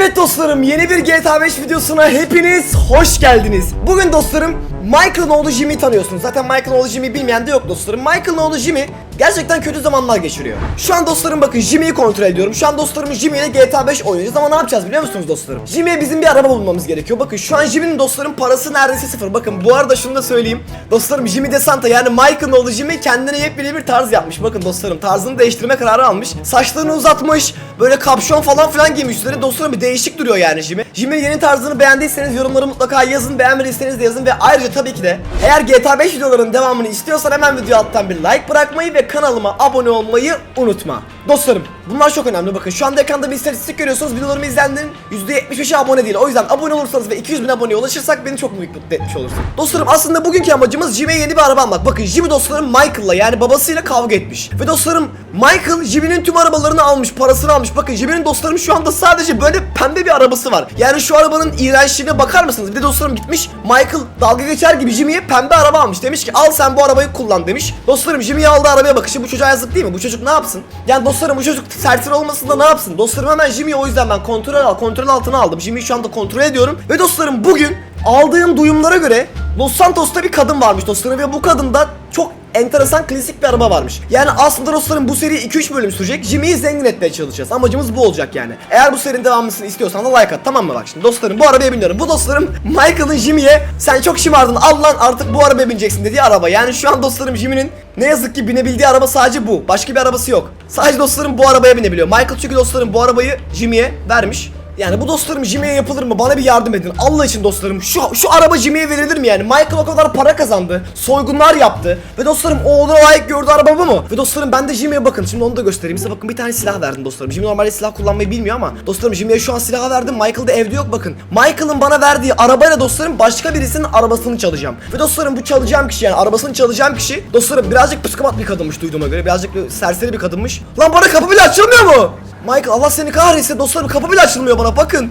Evet dostlarım yeni bir GTA 5 videosuna hepiniz hoş geldiniz. Bugün dostlarım Michael'ın oğlu Jimmy'yi tanıyorsunuz. Zaten Michael'ın oğlu Jimmy'yi bilmeyen de yok dostlarım. Michael'ın oğlu Jimmy gerçekten kötü zamanlar geçiriyor. Şu an dostlarım bakın Jimmy'yi kontrol ediyorum. Şu an dostlarım Jimmy ile GTA 5 oynayacağız ama ne yapacağız biliyor musunuz dostlarım? Jimmy'ye bizim bir araba bulmamız gerekiyor. Bakın şu an Jimmy'nin dostlarım parası neredeyse sıfır. Bakın bu arada şunu da söyleyeyim. Dostlarım Jimmy de Santa yani Michael'ın oğlu Jimmy kendine yepyeni bir tarz yapmış. Bakın dostlarım tarzını değiştirme kararı almış. Saçlarını uzatmış. Böyle kapşon falan filan giymiş. Üstleri dostlarım bir değişik duruyor yani Jimmy. Jimmy'nin yeni tarzını beğendiyseniz yorumları mutlaka yazın. Beğenmediyseniz de yazın ve ayrıca tabii ki de eğer GTA 5 videolarının devamını istiyorsan hemen video alttan bir like bırakmayı ve kanalıma abone olmayı unutma. Dostlarım bunlar çok önemli bakın şu anda ekranda bir istatistik görüyorsunuz videolarımı izleyenlerin %75'i abone değil o yüzden abone olursanız ve 200 bin aboneye ulaşırsak beni çok mutlu etmiş olursunuz. Dostlarım aslında bugünkü amacımız Jimmy'ye yeni bir araba almak. Bakın Jimmy dostlarım Michael'la yani babasıyla kavga etmiş. Ve dostlarım Michael Jimmy'nin tüm arabalarını almış parasını almış. Bakın Jimmy'nin dostlarım şu anda sadece böyle pembe bir arabası var. Yani şu arabanın iğrençliğine bakar mısınız? Bir de dostlarım gitmiş Michael dalga geçer gibi Jimmy'ye pembe araba almış. Demiş ki al sen bu arabayı kullan demiş. Dostlarım Jimmy'ye aldığı arabaya bakın. Şimdi bu çocuğa yazık değil mi? Bu çocuk ne yapsın? Yani dostlarım bu çocuk serseri olmasın da ne yapsın? Dostlarım hemen Jimmy'yi o yüzden ben kontrol al, kontrol altına aldım. Jimmy'yi şu anda kontrol ediyorum. Ve dostlarım bugün aldığım duyumlara göre Los Santos'ta bir kadın varmış dostlarım ve bu kadında çok enteresan klasik bir araba varmış. Yani aslında dostlarım bu seri 2-3 bölüm sürecek. Jimmy'yi zengin etmeye çalışacağız. Amacımız bu olacak yani. Eğer bu serinin devamlısını istiyorsan da like at tamam mı bak şimdi dostlarım bu arabaya biniyorum. Bu dostlarım Michael'ın Jimmy'ye sen çok şımardın al lan artık bu arabaya bineceksin dediği araba. Yani şu an dostlarım Jimmy'nin ne yazık ki binebildiği araba sadece bu. Başka bir arabası yok. Sadece dostlarım bu arabaya binebiliyor. Michael çünkü dostlarım bu arabayı Jimmy'ye vermiş. Yani bu dostlarım Jimmy'ye yapılır mı? Bana bir yardım edin. Allah için dostlarım. Şu şu araba Jimmy'ye verilir mi yani? Michael o kadar para kazandı. Soygunlar yaptı. Ve dostlarım oğluna layık gördüğü araba bu mu? Ve dostlarım ben de Jimmy'ye bakın. Şimdi onu da göstereyim. Size bakın bir tane silah verdim dostlarım. Jimmy normalde silah kullanmayı bilmiyor ama dostlarım Jimmy'ye şu an silah verdim. Michael da evde yok bakın. Michael'ın bana verdiği arabayla dostlarım başka birisinin arabasını çalacağım. Ve dostlarım bu çalacağım kişi yani arabasını çalacağım kişi dostlarım birazcık psikopat bir kadınmış duyduğuma göre. Birazcık bir serseri bir kadınmış. Lan bana kapı bile açılmıyor mu? Michael Allah seni kahretsin dostlarım kapı bile açılmıyor bana bakın.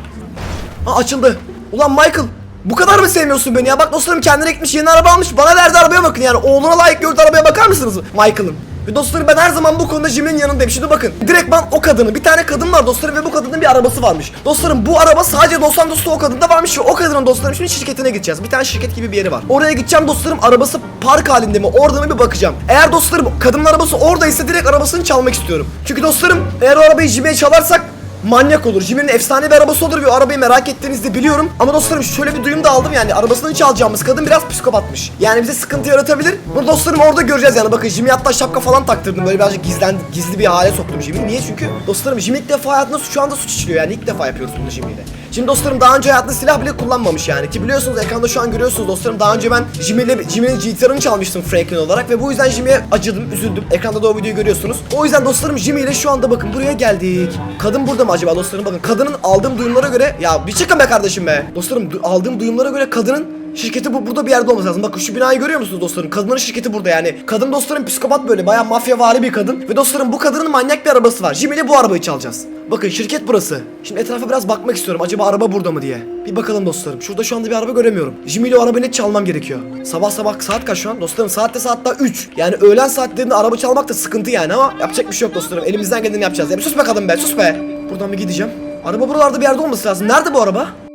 Ha açıldı. Ulan Michael bu kadar mı sevmiyorsun beni ya? Bak dostlarım kendine gitmiş yeni araba almış. Bana verdiği arabaya bakın yani. Oğluna layık gördüğü arabaya bakar mısınız Michael'ın? Ve dostlarım ben her zaman bu konuda Jimmy'nin yanındayım. Şimdi bakın. Direkt ben o kadını. Bir tane kadın var dostlarım ve bu kadının bir arabası varmış. Dostlarım bu araba sadece Los Santos'ta o kadında varmış ve o kadının dostlarım şimdi şirketine gideceğiz. Bir tane şirket gibi bir yeri var. Oraya gideceğim dostlarım arabası park halinde mi? Orada mı bir bakacağım. Eğer dostlarım kadının arabası oradaysa direkt arabasını çalmak istiyorum. Çünkü dostlarım eğer o arabayı Jimmy'ye çalarsak manyak olur. Jimmy'nin efsane bir arabası olur o arabayı merak ettiğinizi biliyorum. Ama dostlarım şöyle bir duyum da aldım yani arabasını çalacağımız kadın biraz psikopatmış. Yani bize sıkıntı yaratabilir. Bunu dostlarım orada göreceğiz yani. Bakın Jimmy hatta şapka falan taktırdım. Böyle birazcık gizlen, gizli bir hale soktum Jimmy'yi. Niye? Çünkü dostlarım Jimmy ilk defa hayatında şu anda suç işliyor yani. ilk defa yapıyoruz bunu Jimmy'yle. Şimdi dostlarım daha önce hayatında silah bile kullanmamış yani. Ki biliyorsunuz ekranda şu an görüyorsunuz dostlarım. Daha önce ben Jimmy'yle Jimmy'nin GTR'ını çalmıştım Franklin olarak ve bu yüzden Jimmy'ye acıdım, üzüldüm. Ekranda da o videoyu görüyorsunuz. O yüzden dostlarım Jimmy ile şu anda bakın buraya geldik. Kadın burada mı acaba dostlarım? Bakın kadının aldığım duyumlara göre ya bir çıkın be kardeşim be. Dostlarım aldığım duyumlara göre kadının Şirketi bu burada bir yerde olması lazım. Bakın şu binayı görüyor musunuz dostlarım? Kadınların şirketi burada yani. Kadın dostlarım psikopat böyle bayağı mafyavari bir kadın. Ve dostlarım bu kadının manyak bir arabası var. Jimmy ile bu arabayı çalacağız. Bakın şirket burası. Şimdi etrafa biraz bakmak istiyorum. Acaba araba burada mı diye. Bir bakalım dostlarım. Şurada şu anda bir araba göremiyorum. Jimmy ile o arabayı net çalmam gerekiyor. Sabah sabah saat kaç şu an? Dostlarım saatte saatte 3. Yani öğlen saatlerinde araba çalmak da sıkıntı yani ama yapacak bir şey yok dostlarım. Elimizden geleni yapacağız. Ya sus be kadın be sus be. Buradan bir gideceğim. Araba buralarda bir yerde olması lazım. Nerede bu araba?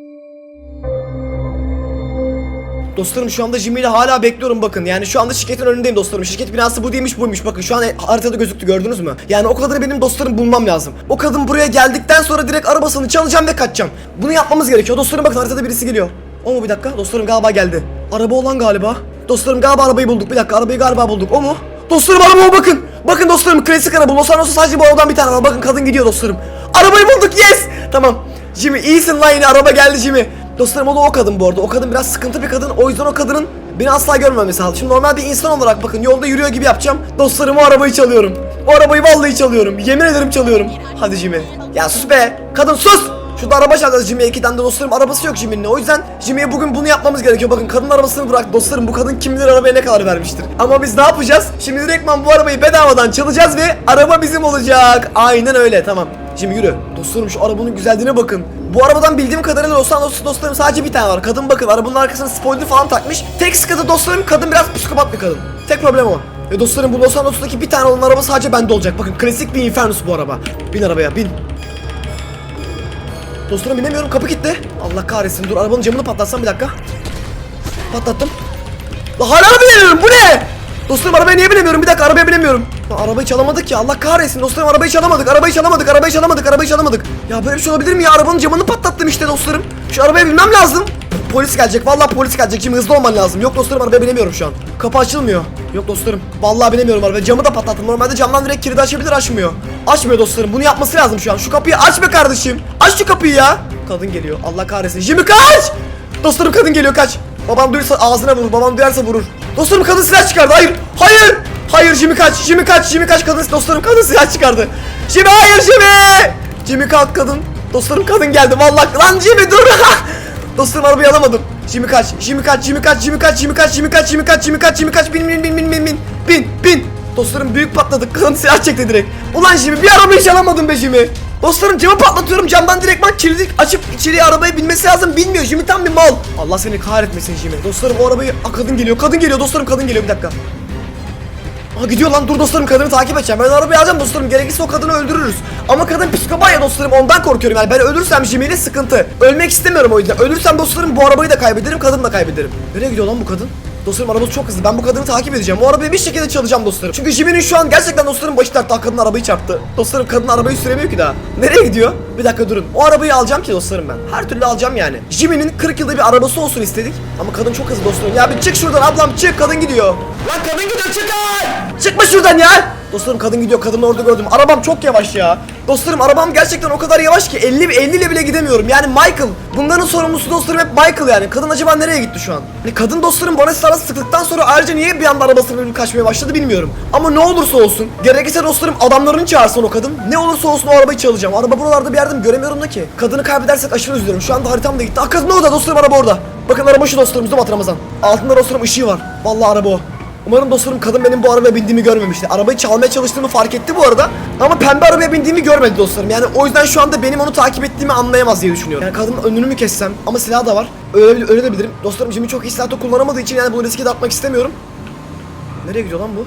Dostlarım şu anda Jimmy hala bekliyorum bakın. Yani şu anda şirketin önündeyim dostlarım. Şirket binası bu değilmiş buymuş. Bakın şu an haritada gözüktü gördünüz mü? Yani o kadını benim dostlarım bulmam lazım. O kadın buraya geldikten sonra direkt arabasını çalacağım ve kaçacağım. Bunu yapmamız gerekiyor. Dostlarım bakın haritada birisi geliyor. O mu bir dakika? Dostlarım galiba geldi. Araba olan galiba. Dostlarım galiba arabayı bulduk. Bir dakika arabayı galiba bulduk. O mu? Dostlarım araba o bakın. Bakın dostlarım klasik araba. Los Santos'ta sadece bu arabadan bir tane var. Bakın kadın gidiyor dostlarım. Arabayı bulduk yes. Tamam. Jimmy iyisin lan yine araba geldi Jimmy. Dostlarım o da o kadın bu arada. O kadın biraz sıkıntı bir kadın. O yüzden o kadının beni asla görmemesi lazım. Şimdi normal bir insan olarak bakın yolda yürüyor gibi yapacağım. Dostlarım o arabayı çalıyorum. O arabayı vallahi çalıyorum. Yemin ederim çalıyorum. Hadi Jimmy. Ya sus be. Kadın sus. Şurada araba çalacağız Jimmy'ye iki tane de dostlarım arabası yok Jimmy'nin o yüzden Jimmy'ye bugün bunu yapmamız gerekiyor bakın kadın arabasını bırak dostlarım bu kadın kim bilir arabaya ne kadar vermiştir Ama biz ne yapacağız şimdi direktman bu arabayı bedavadan çalacağız ve araba bizim olacak Aynen öyle tamam Jimmy yürü dostlarım şu arabanın güzelliğine bakın bu arabadan bildiğim kadarıyla Los Santos dostlarım sadece bir tane var kadın bakın arabanın arkasına spoiler falan takmış Tek sıkıntı dostlarım kadın biraz psikopat bir kadın Tek problem o ve dostlarım bu Los Santos'taki bir tane olan araba sadece bende olacak. Bakın klasik bir Infernus bu araba. Bin arabaya bin. Dostlarım binemiyorum kapı kilitli. Allah kahretsin dur arabanın camını patlatsam bir dakika. Patlattım. La hala binemiyorum bu ne? Dostlarım arabaya niye binemiyorum? Bir dakika arabaya binemiyorum. Ya arabayı çalamadık ya Allah kahretsin dostlarım arabayı çalamadık arabayı çalamadık arabayı çalamadık arabayı çalamadık. Ya böyle bir şey olabilir mi ya arabanın camını patlattım işte dostlarım. Şu arabaya binmem lazım. Polis gelecek vallahi polis gelecek şimdi hızlı olman lazım. Yok dostlarım arabaya binemiyorum şu an. Kapı açılmıyor. Yok dostlarım vallahi binemiyorum arabaya camı da patlattım. Normalde camdan direkt kilidi açabilir açmıyor. Açmıyor dostlarım bunu yapması lazım şu an. Şu kapıyı aç be kardeşim. Aç şu kapıyı ya. Kadın geliyor Allah kahretsin. Jimmy kaç. Dostlarım kadın geliyor kaç. Babam duyarsa ağzına vurur. Babam duyarsa vurur. Dostlarım kadın silah çıkardı. Hayır. Hayır. Hayır Jimmy kaç. Jimmy kaç. Jimmy kaç. Kadın dostlarım kadın silah çıkardı. Jimmy hayır Jimmy. Jimmy kalk kadın. Dostlarım kadın geldi vallahi. Lan Jimmy dur. dostlarım arabayı alamadım. Jimmy kaç. Jimmy kaç. Jimmy kaç. Jimmy kaç. Jimmy kaç. Jimmy kaç. Jimmy kaç. Jimmy kaç. Jimmy kaç. Bin bin bin bin bin bin. Bin bin. Dostlarım büyük patladık. Kadın silah çekti direkt. Ulan Jimmy bir arabayı çalamadım be Jimmy. Dostlarım camı patlatıyorum. Camdan direktman kilidi açıp içeriye arabaya binmesi lazım. Bilmiyor Jimmy tam bir mal. Allah seni kahretmesin Jimmy. Dostlarım o arabayı Aa, kadın geliyor. Kadın geliyor. Dostlarım kadın geliyor. Bir dakika. Aa gidiyor lan. Dur dostlarım kadını takip edeceğim. Ben arabayı alacağım dostlarım. Gerekirse o kadını öldürürüz. Ama kadın psikopat ya dostlarım. Ondan korkuyorum yani. Ben ölürsem Jimmy ile sıkıntı. Ölmek istemiyorum o yüzden. Ölürsem dostlarım bu arabayı da kaybederim kadını da kaybederim. Nereye gidiyor lan bu kadın? Dostlarım arabası çok hızlı. Ben bu kadını takip edeceğim. O arabayı bir şekilde çalacağım dostlarım. Çünkü Jimmy'nin şu an gerçekten dostlarım başı dertte. Kadın arabayı çarptı. Dostlarım kadın arabayı süremiyor ki daha. Nereye gidiyor? Bir dakika durun. O arabayı alacağım ki dostlarım ben. Her türlü alacağım yani. Jimmy'nin 40 yılda bir arabası olsun istedik. Ama kadın çok hızlı dostlarım. Ya bir çık şuradan ablam çık. Kadın gidiyor. Lan kadın gidiyor çık lan. Çıkma şuradan ya. Dostlarım kadın gidiyor. Kadını orada gördüm. Arabam çok yavaş ya. Dostlarım arabam gerçekten o kadar yavaş ki 50 50 ile bile gidemiyorum. Yani Michael. Bunların sorumlusu dostlarım hep Michael yani. Kadın acaba nereye gitti şu an? Hani kadın dostlarım bana silahla sıktıktan sonra ayrıca niye bir anda arabasını bölüp kaçmaya başladı bilmiyorum. Ama ne olursa olsun. Gerekirse dostlarım adamlarını çağırsın o kadın. Ne olursa olsun o arabayı çalacağım. Araba buralarda bir yerde mi göremiyorum da ki. Kadını kaybedersek aşırı üzülüyorum. Şu anda haritam da gitti. Ah kadın orada dostlarım araba orada. Bakın araba şu dostlarım Zubat Ramazan. Altında dostlarım ışığı var. Vallahi araba o. Umarım dostlarım kadın benim bu arabaya bindiğimi görmemişti. Arabayı çalmaya çalıştığımı fark etti bu arada. Ama pembe arabaya bindiğimi görmedi dostlarım. Yani o yüzden şu anda benim onu takip ettiğimi anlayamaz diye düşünüyorum. Yani kadının önünü mü kessem ama silah da var. Öyle, öyle de bilirim. Dostlarım Jimmy çok iyi silah da kullanamadığı için yani bu riski de atmak istemiyorum. Nereye gidiyor lan bu?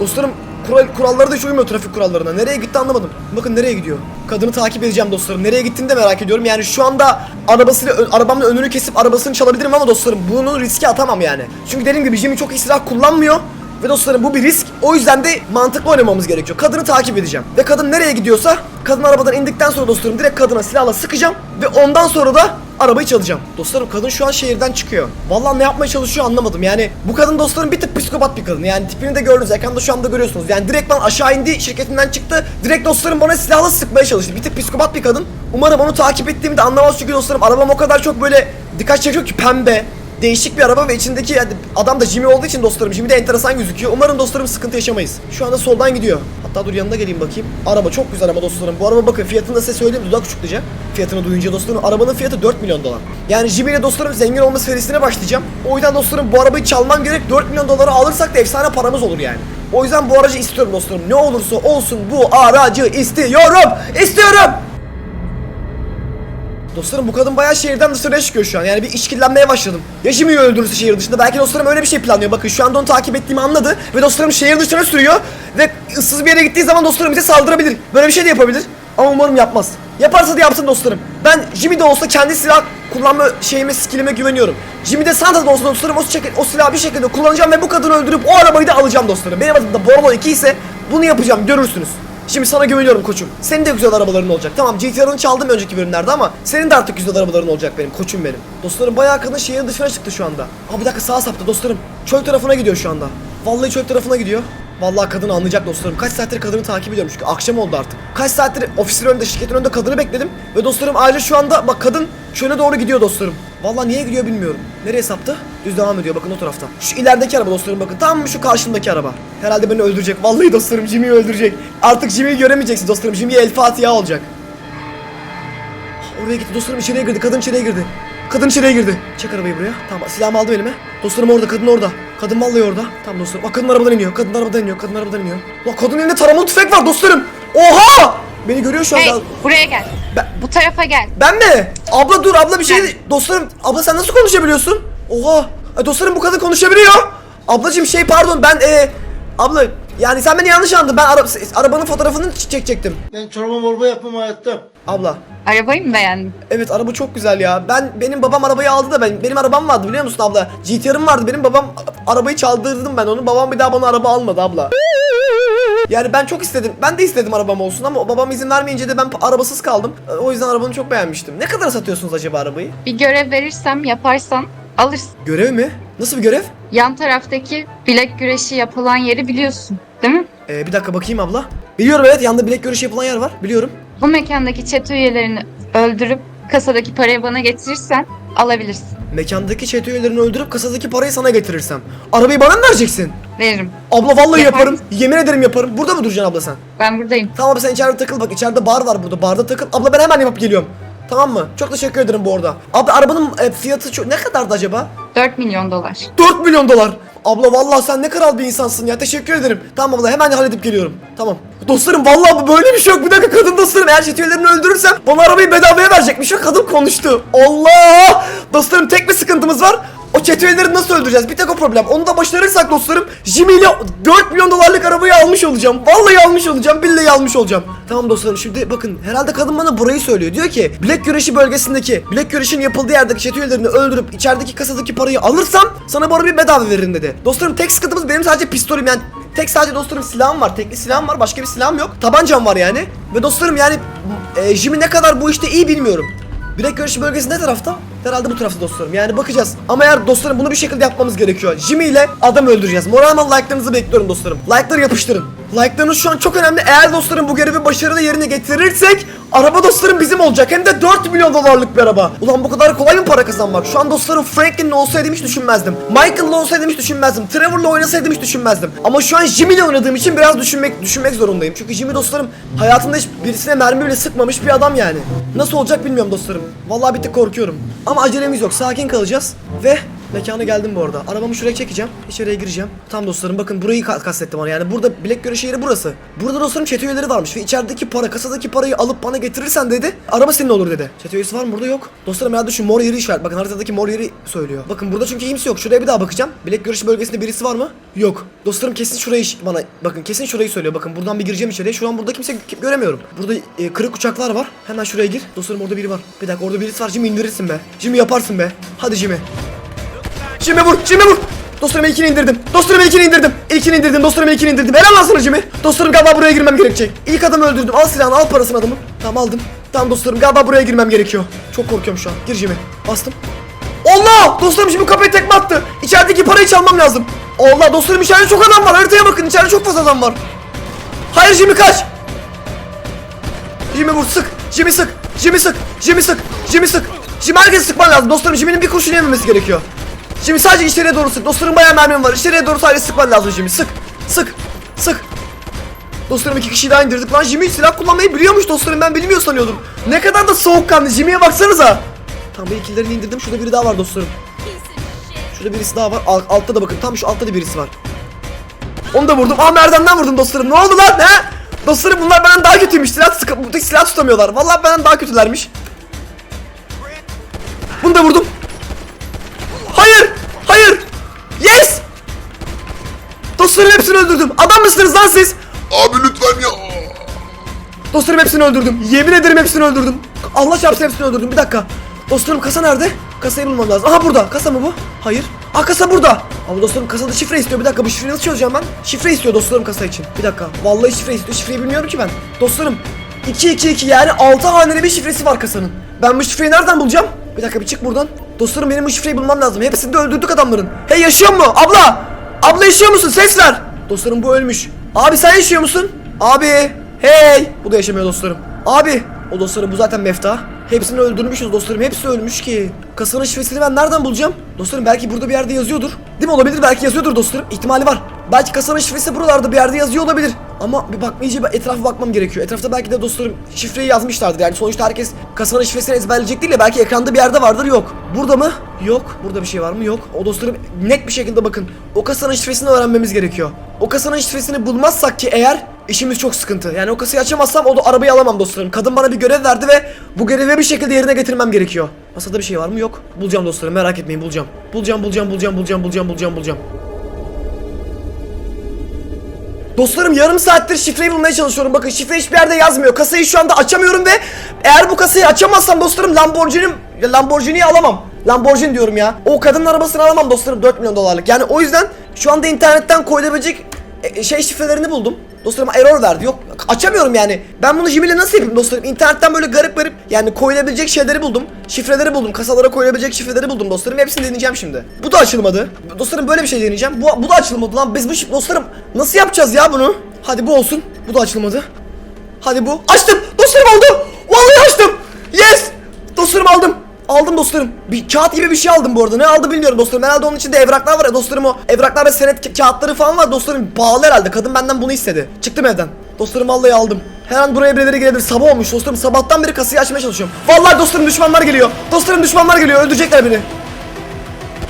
Dostlarım kural, kuralları da hiç uymuyor trafik kurallarına. Nereye gitti anlamadım. Bakın nereye gidiyor. Kadını takip edeceğim dostlarım. Nereye gittiğini de merak ediyorum. Yani şu anda arabasıyla arabamla önünü kesip arabasını çalabilirim ama dostlarım bunun riski atamam yani. Çünkü dediğim gibi Jimmy çok silah kullanmıyor. Ve dostlarım bu bir risk. O yüzden de mantıklı oynamamız gerekiyor. Kadını takip edeceğim. Ve kadın nereye gidiyorsa kadın arabadan indikten sonra dostlarım direkt kadına silahla sıkacağım. Ve ondan sonra da arabayı çalacağım. Dostlarım kadın şu an şehirden çıkıyor. Vallahi ne yapmaya çalışıyor anlamadım. Yani bu kadın dostlarım bir tık psikopat bir kadın. Yani tipini de gördünüz. Ekranda şu anda görüyorsunuz. Yani direkt ben aşağı indi şirketinden çıktı. Direkt dostlarım bana silahla sıkmaya çalıştı. Bir tık psikopat bir kadın. Umarım onu takip ettiğimi de anlamaz çünkü dostlarım arabam o kadar çok böyle dikkat çekiyor ki pembe. Değişik bir araba ve içindeki yani adam da Jimmy olduğu için dostlarım Jimmy de enteresan gözüküyor. Umarım dostlarım sıkıntı yaşamayız. Şu anda soldan gidiyor. Hatta dur yanına geleyim bakayım. Araba çok güzel ama dostlarım. Bu araba bakın fiyatını da size söyleyeyim dudak uçuklayacak. Fiyatını duyunca dostlarım arabanın fiyatı 4 milyon dolar. Yani Jimmy ile dostlarım zengin olma serisine başlayacağım. O yüzden dostlarım bu arabayı çalmam gerek 4 milyon dolara alırsak da efsane paramız olur yani. O yüzden bu aracı istiyorum dostlarım. Ne olursa olsun bu aracı istiyorum. İstiyorum. Dostlarım bu kadın bayağı şehirden dışarıya çıkıyor şu an. Yani bir işkillenmeye başladım. Ya Jimmy'yi öldürürse şehir dışında. Belki dostlarım öyle bir şey planlıyor. Bakın şu anda onu takip ettiğimi anladı. Ve dostlarım şehir dışına sürüyor. Ve ıssız bir yere gittiği zaman dostlarım bize saldırabilir. Böyle bir şey de yapabilir. Ama umarım yapmaz. Yaparsa da yapsın dostlarım. Ben Jimmy de olsa kendi silah kullanma şeyime, skillime güveniyorum. Jimmy de Santa da olsa dostlarım o, o silahı bir şekilde kullanacağım ve bu kadını öldürüp o arabayı da alacağım dostlarım. Benim adım da Borlo 2 ise bunu yapacağım görürsünüz. Şimdi sana güveniyorum koçum. Senin de güzel arabaların olacak. Tamam GTR'ını çaldım önceki bölümlerde ama senin de artık güzel arabaların olacak benim koçum benim. Dostlarım bayağı kadın şehrin dışına çıktı şu anda. Aa bir dakika sağa saptı dostlarım. Çöl tarafına gidiyor şu anda. Vallahi çöl tarafına gidiyor. Vallahi kadını anlayacak dostlarım. Kaç saattir kadını takip ediyorum çünkü akşam oldu artık. Kaç saattir ofisin önünde, şirketin önünde kadını bekledim. Ve dostlarım ayrıca şu anda bak kadın çöle doğru gidiyor dostlarım. Vallahi niye gidiyor bilmiyorum. Nereye saptı? Düz devam ediyor bakın o tarafta. Şu ilerideki araba dostlarım bakın. Tam şu karşımdaki araba. Herhalde beni öldürecek. Vallahi dostlarım Jimmy'yi öldürecek. Artık Jimmy'yi göremeyeceksin dostlarım. Jimmy'ye El Fatiha olacak. Oraya gitti dostlarım içeriye girdi. Kadın içeriye girdi. Kadın içeriye girdi. Çek arabayı buraya. Tamam silahımı aldım elime. Dostlarım orada kadın orada. Kadın vallahi orada. Tamam dostlarım. Bak kadın arabadan iniyor. Kadın arabadan iniyor. Kadın arabadan iniyor. Lan kadın elinde taramalı tüfek var dostlarım. Oha! Beni görüyor şu anda. Hey buraya gel. Ben, Bu tarafa gel. ben mi? Abla dur abla bir şey... Ben. Dostlarım abla sen nasıl konuşabiliyorsun? Oha! Ay, dostlarım bu kadın konuşabiliyor. Ablacığım şey pardon ben e, Abla yani sen beni yanlış anladın. Ben ara- arabanın fotoğrafını çekecektim. Ben çorba morba yapmam hayatta. Abla. Arabayı mı beğendin? Evet araba çok güzel ya. Ben benim babam arabayı aldı da ben benim arabam vardı biliyor musun abla? GTR'ım vardı. Benim babam arabayı çaldırdım ben onu. Babam bir daha bana araba almadı abla. Yani ben çok istedim. Ben de istedim arabam olsun ama babam izin vermeyince de ben arabasız kaldım. O yüzden arabanı çok beğenmiştim. Ne kadar satıyorsunuz acaba arabayı? Bir görev verirsem yaparsan alırsın. Görev mi? Nasıl bir görev? Yan taraftaki bilek güreşi yapılan yeri biliyorsun değil mi? Ee, bir dakika bakayım abla. Biliyorum evet yanında bilek görüşü yapılan yer var. Biliyorum. Bu mekandaki çete üyelerini öldürüp kasadaki parayı bana getirirsen alabilirsin. Mekandaki çete üyelerini öldürüp kasadaki parayı sana getirirsem. Arabayı bana mı vereceksin? Veririm. Abla vallahi Yapar yaparım. Yemin ederim yaparım. Burada mı duracaksın abla sen? Ben buradayım. Tamam abi sen içeride takıl bak içeride bar var burada barda takıl. Abla ben hemen yapıp geliyorum. Tamam mı? Çok teşekkür ederim bu arada. Abi arabanın e, fiyatı çok ne kadardı acaba? 4 milyon dolar. 4 milyon dolar. Abla vallahi sen ne kral bir insansın ya. Teşekkür ederim. Tamam abla hemen halledip geliyorum. Tamam. Dostlarım vallahi bu böyle bir şey yok. Bir dakika kadın dostlarım eğer çetelerini öldürürsem bana arabayı bedavaya verecekmiş ve kadın konuştu. Allah! Dostlarım tek bir sıkıntımız var. O çeteleri nasıl öldüreceğiz? Bir tek o problem. Onu da başarırsak dostlarım Jimmy ile 4 milyon dolarlık arabayı almış olacağım. Vallahi almış olacağım. Billahi almış olacağım. Tamam dostlarım şimdi bakın herhalde kadın bana burayı söylüyor. Diyor ki bilek güreşi bölgesindeki bilek güreşin yapıldığı yerdeki çete üyelerini öldürüp içerideki kasadaki parayı alırsam sana bu arabayı bedava veririm dedi. Dostlarım tek sıkıntımız benim sadece pistolüm yani Tek sadece dostlarım silahım var. Tekli silahım var. Başka bir silahım yok. Tabancam var yani. Ve dostlarım yani e, Jimmy ne kadar bu işte iyi bilmiyorum. Bilek görüşü bölgesi ne tarafta? Herhalde bu tarafta dostlarım. Yani bakacağız. Ama eğer dostlarım bunu bir şekilde yapmamız gerekiyor. Jimmy ile adam öldüreceğiz. Moralman like'larınızı bekliyorum dostlarım. Like'ları yapıştırın. Like'larınız şu an çok önemli. Eğer dostlarım bu görevi başarılı yerine getirirsek araba dostlarım bizim olacak. Hem de 4 milyon dolarlık bir araba. Ulan bu kadar kolay mı para kazanmak? Şu an dostlarım Franklin'le olsaydım hiç düşünmezdim. Michael'la olsaydım hiç düşünmezdim. Trevor'la oynasaydım hiç düşünmezdim. Ama şu an Jimmy ile oynadığım için biraz düşünmek düşünmek zorundayım. Çünkü Jimmy dostlarım hayatında hiç birisine mermi bile sıkmamış bir adam yani. Nasıl olacak bilmiyorum dostlarım. Vallahi bir tık korkuyorum. Ama acelemiz yok. Sakin kalacağız ve Mekana geldim bu arada. Arabamı şuraya çekeceğim. İçeriye gireceğim. Tam dostlarım bakın burayı ka- kastettim bana. Yani burada bilek görüşü yeri burası. Burada dostlarım çete üyeleri varmış ve içerideki para, kasadaki parayı alıp bana getirirsen dedi. Araba senin olur dedi. Çete üyesi var mı? Burada yok. Dostlarım herhalde şu mor yeri işaret. Bakın haritadaki mor yeri söylüyor. Bakın burada çünkü kimse yok. Şuraya bir daha bakacağım. Bilek görüşü bölgesinde birisi var mı? Yok. Dostlarım kesin şurayı bana bakın kesin şurayı söylüyor. Bakın buradan bir gireceğim içeriye. Şu an burada kimse kim- göremiyorum. Burada e, kırık uçaklar var. Hemen şuraya gir. Dostlarım orada biri var. Bir dakika orada birisi var. Jimmy indirirsin be. Jimmy yaparsın be. Hadi Jimmy. Jimmy vur, Jimmy vur. Dostlarım ilkini indirdim. Dostlarım ilkini indirdim. İlkini indirdim. Dostlarım ilkini indirdim. Helal lan sana Jimmy. Dostlarım galiba buraya girmem gerekecek. İlk adamı öldürdüm. Al silahını, al parasını adamın. Tamam aldım. Tamam dostlarım galiba buraya girmem gerekiyor. Çok korkuyorum şu an. Gir Jimmy. Bastım. Allah! Dostlarım şimdi kapıyı tekme attı. İçerideki parayı çalmam lazım. Allah dostlarım içeride çok adam var. Haritaya bakın. içeride çok fazla adam var. Hayır Jimmy kaç. Jimmy vur sık. Jimmy sık. Jimmy sık. Jimmy sık. Jimmy sık. Jimmy herkesi sıkman lazım. Dostlarım Jimmy'nin bir kurşun yememesi gerekiyor. Jimmy sadece içeriye doğru sık. Dostlarım bayağı mermim var. İçeriye doğru sadece sıkman lazım Jimmy. Sık. Sık. Sık. Dostlarım iki kişiyi daha indirdik. Lan Jimmy silah kullanmayı biliyormuş dostlarım. Ben bilmiyor sanıyordum. Ne kadar da soğukkanlı. Jimmy'ye baksanıza. Tamam ben ikillerini indirdim. Şurada biri daha var dostlarım. Şurada birisi daha var. Al- altta da bakın. Tam şu altta da birisi var. Onu da vurdum. Aa merdivenden vurdum dostlarım. Ne oldu lan? He? Dostlarım bunlar benden daha kötüymüş. Silah silah tutamıyorlar. Vallahi benden daha kötülermiş. Bunu da vurdum. Hayır! Hayır! Yes! Dostlarım hepsini öldürdüm. Adam mısınız lan siz? Abi lütfen ya. Dostlarım hepsini öldürdüm. Yemin ederim hepsini öldürdüm. Allah çarpsın hepsini öldürdüm. Bir dakika. Dostlarım kasa nerede? Kasayı bulmam lazım. Aha burada. Kasa mı bu? Hayır. Aa kasa burada. Ama dostlarım kasada şifre istiyor. Bir dakika bu şifreyi nasıl çözeceğim ben? Şifre istiyor dostlarım kasa için. Bir dakika. Vallahi şifre istiyor. Şifreyi bilmiyorum ki ben. Dostlarım 222 yani 6 haneli bir şifresi var kasanın. Ben bu şifreyi nereden bulacağım? Bir dakika bir çık buradan. Dostlarım benim bu şifreyi bulmam lazım. Hepsini de öldürdük adamların. Hey yaşıyor mu? Abla! Abla yaşıyor musun? Ses ver. Dostlarım bu ölmüş. Abi sen yaşıyor musun? Abi! Hey! Bu da yaşamıyor dostlarım. Abi! O dostlarım bu zaten mefta. Hepsini öldürmüşüz dostlarım. Hepsi ölmüş ki. Kasanın şifresini ben nereden bulacağım? Dostlarım belki burada bir yerde yazıyordur. Değil mi? Olabilir. Belki yazıyordur dostlarım. İhtimali var. Belki kasanın şifresi buralarda bir yerde yazıyor olabilir. Ama bir bak iyice etrafa bakmam gerekiyor. Etrafta belki de dostlarım şifreyi yazmışlardır. Yani sonuçta herkes kasanın şifresini ezberleyecek değil ya. Belki ekranda bir yerde vardır. Yok. Burada mı? Yok. Burada bir şey var mı? Yok. O dostlarım net bir şekilde bakın. O kasanın şifresini öğrenmemiz gerekiyor. O kasanın şifresini bulmazsak ki eğer işimiz çok sıkıntı. Yani o kasayı açamazsam o da arabayı alamam dostlarım. Kadın bana bir görev verdi ve bu görevi bir şekilde yerine getirmem gerekiyor. Masada bir şey var mı? Yok. Bulacağım dostlarım merak etmeyin bulacağım. Bulacağım bulacağım bulacağım bulacağım bulacağım bulacağım bulacağım. Dostlarım yarım saattir şifreyi bulmaya çalışıyorum. Bakın şifre hiçbir yerde yazmıyor. Kasayı şu anda açamıyorum ve eğer bu kasayı açamazsam dostlarım Lamborghini Lamborghini'yi alamam. Lamborghini diyorum ya. O kadının arabasını alamam dostlarım 4 milyon dolarlık. Yani o yüzden şu anda internetten koyulabilecek e, şey şifrelerini buldum. Dostlarım error verdi. Yok açamıyorum yani. Ben bunu Jimmy ile nasıl yapayım dostlarım? İnternetten böyle garip garip yani koyulabilecek şeyleri buldum. Şifreleri buldum. Kasalara koyulabilecek şifreleri buldum dostlarım. Hepsini deneyeceğim şimdi. Bu da açılmadı. Dostlarım böyle bir şey deneyeceğim. Bu, bu da açılmadı lan. Biz bu dostlarım nasıl yapacağız ya bunu? Hadi bu olsun. Bu da açılmadı. Hadi bu. Açtım. Dostlarım oldu. Vallahi açtım. Yes. Dostlarım aldım. Aldım dostlarım. Bir kağıt gibi bir şey aldım bu arada. Ne aldı bilmiyorum dostlarım. Herhalde onun içinde evraklar var ya dostlarım o. Evraklar ve senet ka- kağıtları falan var dostlarım. Pahalı herhalde. Kadın benden bunu istedi. Çıktım evden. Dostlarım vallahi aldım. Her an buraya birileri gelebilir. Sabah olmuş dostlarım. Sabahtan beri kasayı açmaya çalışıyorum. Vallahi dostlarım düşmanlar geliyor. Dostlarım düşmanlar geliyor. Öldürecekler beni.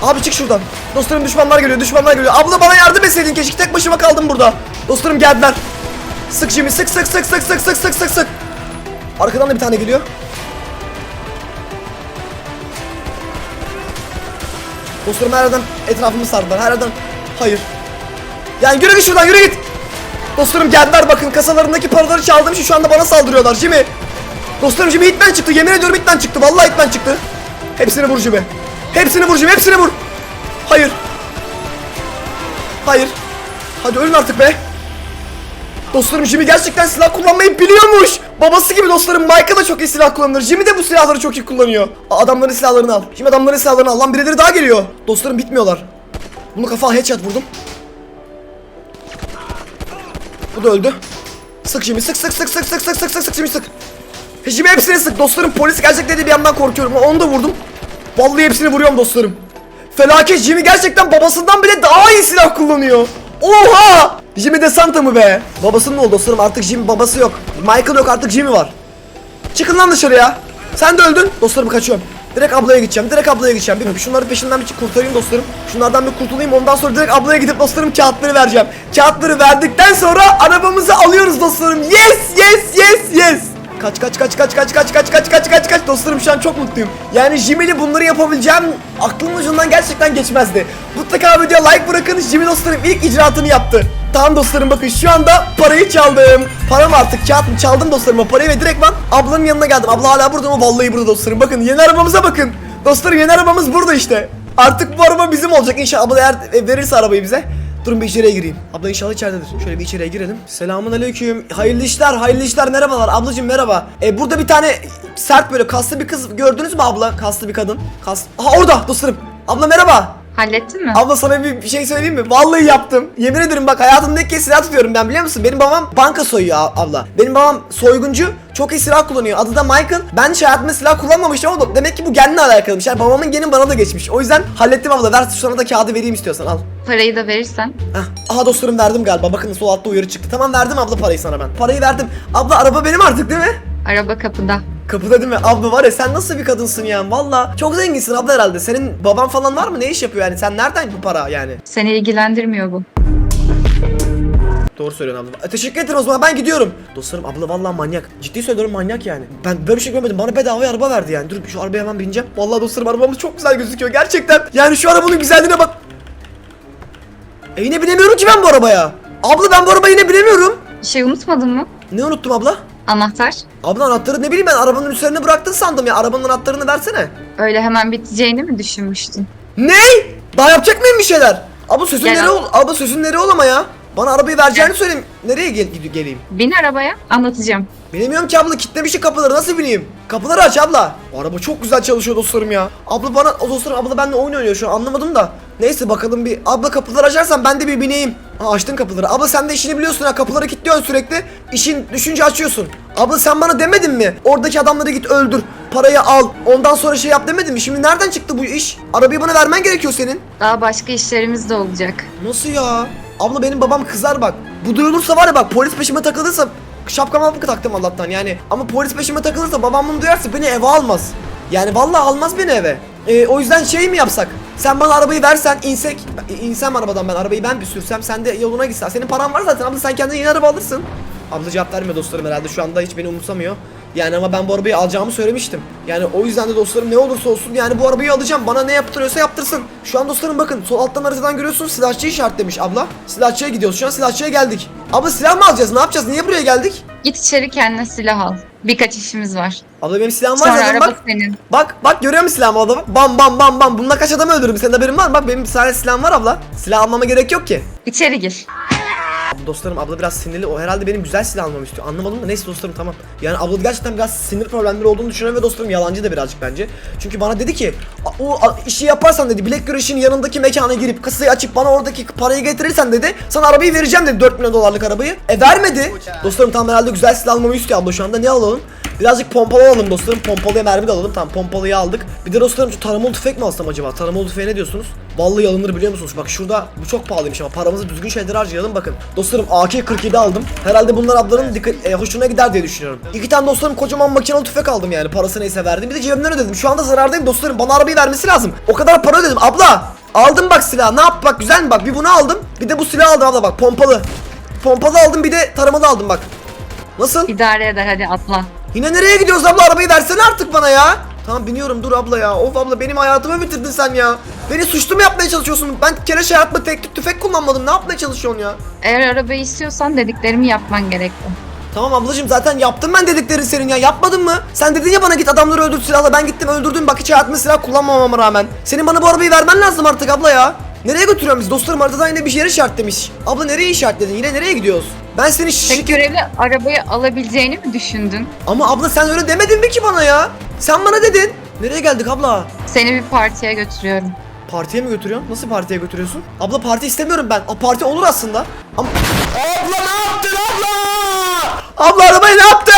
Abi çık şuradan. Dostlarım düşmanlar geliyor. Düşmanlar geliyor. Abla bana yardım etseydin keşke. Tek başıma kaldım burada. Dostlarım geldiler. Sık Jimmy. Sık sık sık sık sık sık sık sık sık. Arkadan da bir tane geliyor. Dostlarım her yerden etrafımı sardılar. Her yerden... Hayır. Yani yürü git şuradan yürü git. Dostlarım geldiler bakın kasalarındaki paraları çaldığım için şu anda bana saldırıyorlar Jimmy. Dostlarım Jimmy Hitman çıktı. Yemin ediyorum Hitman çıktı. Vallahi Hitman çıktı. Hepsini vur Jimmy. Hepsini vur Jimmy. Hepsini vur. Hayır. Hayır. Hadi ölün artık be. Dostlarım Jimmy gerçekten silah kullanmayı biliyormuş. Babası gibi dostlarım Michael da çok iyi silah kullanır. Jimmy de bu silahları çok iyi kullanıyor. Aa, Adamların silahlarını al. Şimdi adamların silahlarını al. Lan birileri daha geliyor. Dostlarım bitmiyorlar. Bunu kafa headshot vurdum. Bu da öldü. Sık Jimmy sık sık sık sık sık sık sık sık sık Jimmy sık. Jimmy hepsini sık dostlarım. Polis gelecek dedi bir yandan korkuyorum. Onu da vurdum. Vallahi hepsini vuruyorum dostlarım. Felaket Jimmy gerçekten babasından bile daha iyi silah kullanıyor. Oha! Jimmy de Santa mı be? Babasının oldu dostlarım artık Jimmy babası yok. Michael yok artık Jimmy var. Çıkın lan dışarıya. Sen de öldün. Dostlarım kaçıyorum. Direkt ablaya gideceğim. Direkt ablaya gideceğim. Bilmiyorum. Şunları peşinden bir kurtarayım dostlarım. Şunlardan bir kurtulayım. Ondan sonra direkt ablaya gidip dostlarım kağıtları vereceğim. Kağıtları verdikten sonra arabamızı alıyoruz dostlarım. Yes, yes, yes, yes. Kaç kaç kaç kaç kaç kaç kaç kaç kaç kaç kaç dostlarım şu an çok mutluyum. Yani Jimmy'li bunları yapabileceğim aklımın ucundan gerçekten geçmezdi. Mutlaka videoya like bırakın. Jimmy dostlarım ilk icraatını yaptı. Tamam dostlarım bakın şu anda parayı çaldım. Param artık kağıt mı çaldım dostlarım o parayı ve direktman ablanın yanına geldim. Abla hala burada mı? Vallahi burada dostlarım. Bakın yeni arabamıza bakın. Dostlarım yeni arabamız burada işte. Artık bu araba bizim olacak inşallah. Abla eğer e, verirse arabayı bize. Durun bir içeriye gireyim. Abla inşallah içeridedir. Şöyle bir içeriye girelim. Selamun aleyküm. Hayırlı işler, hayırlı işler. Merhabalar. Ablacığım merhaba. E, burada bir tane sert böyle kaslı bir kız gördünüz mü abla? Kaslı bir kadın. Kas. Aha orada dostlarım. Abla merhaba. Hallettin mi? Abla sana bir bir şey söyleyeyim mi? Vallahi yaptım. Yemin ederim bak hayatımda ilk kez silah tutuyorum ben biliyor musun? Benim babam banka soyuyor abla. Benim babam soyguncu. Çok iyi silah kullanıyor. Adı da Michael. Ben hiç hayatımda silah kullanmamıştım ama demek ki bu genle alakalıymış. Yani babamın geni bana da geçmiş. O yüzden hallettim abla. Ver sana da kağıdı vereyim istiyorsan al. Parayı da verirsen. Heh. Aha dostlarım verdim galiba. Bakın sol altta uyarı çıktı. Tamam verdim abla parayı sana ben. Parayı verdim. Abla araba benim artık değil mi? Araba kapıda. Kapıda değil mi? Abla var ya sen nasıl bir kadınsın ya? Valla çok zenginsin abla herhalde. Senin baban falan var mı? Ne iş yapıyor yani? Sen nereden bu para yani? Seni ilgilendirmiyor bu. Doğru söylüyorsun abla. E, teşekkür ederim o zaman ben gidiyorum. Dostlarım abla vallahi manyak. Ciddi söylüyorum manyak yani. Ben böyle bir şey görmedim. Bana bedava araba verdi yani. Dur şu arabaya hemen bineceğim. Vallahi dostlarım arabamız çok güzel gözüküyor gerçekten. Yani şu arabanın güzelliğine bak. E yine binemiyorum ki ben bu arabaya. Abla ben bu arabaya yine binemiyorum. Bir şey unutmadın mı? Ne unuttum abla? Anahtar. Abla anahtarı ne bileyim ben arabanın üzerine bıraktın sandım ya. Arabanın anahtarını versene. Öyle hemen biteceğini mi düşünmüştün? Ne? Daha yapacak mıyım bir şeyler? Abla sözün Gel nereye ol? Abla sözün nereye ol ama ya? Bana arabayı vereceğini söyleyeyim. Nereye gel geleyim? Bin arabaya anlatacağım. Bilemiyorum ki abla kilitlemişsin kapıları nasıl bineyim? Kapıları aç abla. O araba çok güzel çalışıyor dostlarım ya. Abla bana o dostlarım abla benimle oyun oynuyor şu an anlamadım da. Neyse bakalım bir abla kapıları açarsan ben de bir bineyim. Ha açtın kapıları. Abla sen de işini biliyorsun ha kapıları kilitliyorsun sürekli. İşin düşünce açıyorsun. Abla sen bana demedin mi? Oradaki adamları git öldür. Parayı al. Ondan sonra şey yap demedin mi? Şimdi nereden çıktı bu iş? Arabayı bana vermen gerekiyor senin. Daha başka işlerimiz de olacak. Nasıl ya? Abla benim babam kızar bak. Bu duyulursa var ya bak polis peşime takılırsa şapkama mı taktım Allah'tan yani. Ama polis peşime takılırsa babam bunu duyarsa beni eve almaz. Yani vallahi almaz beni eve. Ee, o yüzden şey mi yapsak? Sen bana arabayı versen insek insem arabadan ben arabayı ben bir sürsem sen de yoluna gitsen. Senin paran var zaten abla sen kendine yeni araba alırsın. Abla cevap vermiyor dostlarım herhalde şu anda hiç beni umursamıyor. Yani ama ben bu arabayı alacağımı söylemiştim. Yani o yüzden de dostlarım ne olursa olsun yani bu arabayı alacağım. Bana ne yaptırıyorsa yaptırsın. Şu an dostlarım bakın sol alttan haritadan görüyorsunuz silahçıyı işaretlemiş abla. Silahçıya gidiyoruz. Şu an silahçıya geldik. Abla silah mı alacağız? Ne yapacağız? Niye buraya geldik? Git içeri kendine silah al. Birkaç işimiz var. Abla benim silahım var Sonra zaten araba bak. senin. Bak bak görüyor musun silahımı abla? Bam bam bam bam. Bununla kaç adam öldürürüm? Senin haberin var mı? Bak benim bir tane silahım var abla. Silah almama gerek yok ki. İçeri gir. Dostlarım abla biraz sinirli. O herhalde benim güzel silah almamı istiyor. Anlamadım da neyse dostlarım tamam. Yani abla gerçekten biraz sinir problemleri olduğunu düşünüyorum ve dostlarım yalancı da birazcık bence. Çünkü bana dedi ki "A- o işi yaparsan dedi bilek güreşinin yanındaki mekana girip kasayı açıp bana oradaki parayı getirirsen dedi sana arabayı vereceğim dedi 4 milyon dolarlık arabayı. E vermedi. Dostlarım tam herhalde güzel silah almamı istiyor abla şu anda ne alalım? Birazcık pompalı alalım dostlarım. Pompalıya mermi de alalım. Tamam pompalıyı aldık. Bir de dostlarım şu taramalı tüfek mi alsam acaba? Taramalı tüfeğe ne diyorsunuz? Vallahi alınır biliyor musunuz? Bak şurada bu çok pahalıymış ama paramızı düzgün şeylere harcayalım bakın. Dostlarım AK-47 aldım. Herhalde bunlar ablanın dikkat, e, hoşuna gider diye düşünüyorum. İki tane dostlarım kocaman makinalı tüfek aldım yani. Parası neyse verdim. Bir de cebimden ödedim. Şu anda zarardayım dostlarım. Bana arabayı vermesi lazım. O kadar para ödedim. Abla aldım bak silahı. Ne yap bak güzel mi bak. Bir bunu aldım. Bir de bu silahı aldım abla bak pompalı. Pompalı aldım bir de taramalı aldım bak. Nasıl? İdare eder hadi atla. Yine nereye gidiyoruz abla arabayı versene artık bana ya. Tamam biniyorum dur abla ya. Of abla benim hayatımı bitirdin sen ya. Beni suçlu mu yapmaya çalışıyorsun? Ben kereş hayatımda tek tüfek kullanmadım. Ne yapmaya çalışıyorsun ya? Eğer arabayı istiyorsan dediklerimi yapman gerekli. Tamam ablacığım zaten yaptım ben dediklerini senin ya. Yapmadın mı? Sen dedin ya bana git adamları öldür silahla. Ben gittim öldürdüm. Bak hiç hayatımda silah kullanmamama rağmen. Senin bana bu arabayı vermen lazım artık abla ya. Nereye götürüyorsun biz? Dostlarım haritadan yine bir yere işaretlemiş. Abla nereye işaretledin? Yine nereye gidiyoruz? Ben seni Tek şirket... görevli arabayı alabileceğini mi düşündün? Ama abla sen öyle demedin mi ki bana ya? Sen bana dedin. Nereye geldik abla? Seni bir partiye götürüyorum. Partiye mi götürüyorsun? Nasıl partiye götürüyorsun? Abla parti istemiyorum ben. A, parti olur aslında. Ama... Abla ne yaptın abla? Abla arabayı ne yaptın?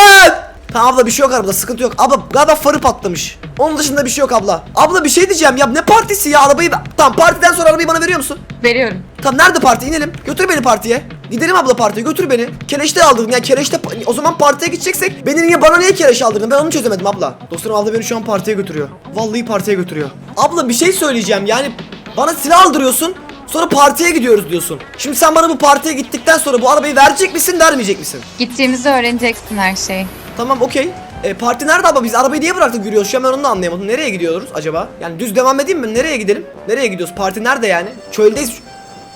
Tamam abla bir şey yok arabada sıkıntı yok. Abla galiba farı patlamış. Onun dışında bir şey yok abla. Abla bir şey diyeceğim ya ne partisi ya arabayı... Tamam partiden sonra arabayı bana veriyor musun? Veriyorum. Tamam nerede parti inelim. Götür beni partiye. Gidelim abla partiye götür beni. Keleşte aldırdım yani keleşte o zaman partiye gideceksek beni niye bana niye keleş aldırdın ben onu çözemedim abla. Dostlarım abla beni şu an partiye götürüyor. Vallahi partiye götürüyor. Abla bir şey söyleyeceğim yani bana silah aldırıyorsun sonra partiye gidiyoruz diyorsun. Şimdi sen bana bu partiye gittikten sonra bu arabayı verecek misin vermeyecek misin? Gittiğimizi öğreneceksin her şeyi. Tamam okey. E, parti nerede abla? Biz arabayı niye bıraktık yürüyoruz? Şu an ben onu da anlayamadım. Nereye gidiyoruz acaba? Yani düz devam edeyim mi? Nereye gidelim? Nereye gidiyoruz? Parti nerede yani? Çöldeyiz.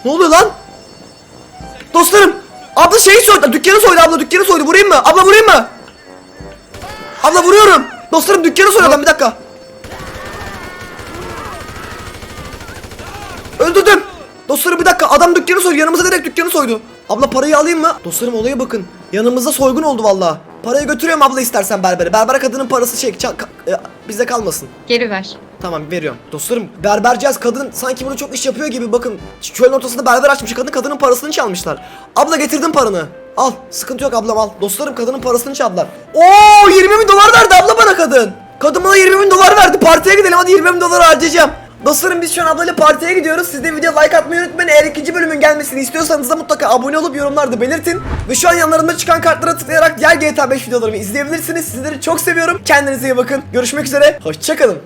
Ne oluyor lan? Dostlarım! Abla şeyi soydu. Dükkanı soydu abla. Dükkanı soydu. Vurayım mı? Abla vurayım mı? Abla vuruyorum. Dostlarım dükkanı soydu adam. Bir dakika. Öldürdüm. Dostlarım bir dakika adam dükkanı soydu yanımıza direkt dükkanı soydu. Abla parayı alayım mı? Dostlarım olaya bakın. Yanımızda soygun oldu valla. Parayı götürüyorum abla istersen berbere. Berbere kadının parası şey ça- ka- e, bizde kalmasın. Geri ver. Tamam veriyorum. Dostlarım berbercez kadın sanki bunu çok iş yapıyor gibi bakın. Çölün ortasında berber açmış kadın kadının parasını çalmışlar. Abla getirdim paranı. Al sıkıntı yok ablam al. Dostlarım kadının parasını çaldılar. Oo 20 bin dolar verdi abla bana kadın. Kadın bana 20 bin dolar verdi. Partiye gidelim hadi 20 bin dolar harcayacağım. Dostlarım biz şu an ablayla partiye gidiyoruz. Siz de video like atmayı unutmayın. Eğer ikinci bölümün gelmesini istiyorsanız da mutlaka abone olup yorumlarda belirtin. Ve şu an yanlarında çıkan kartlara tıklayarak diğer GTA 5 videolarımı izleyebilirsiniz. Sizleri çok seviyorum. Kendinize iyi bakın. Görüşmek üzere. Hoşçakalın.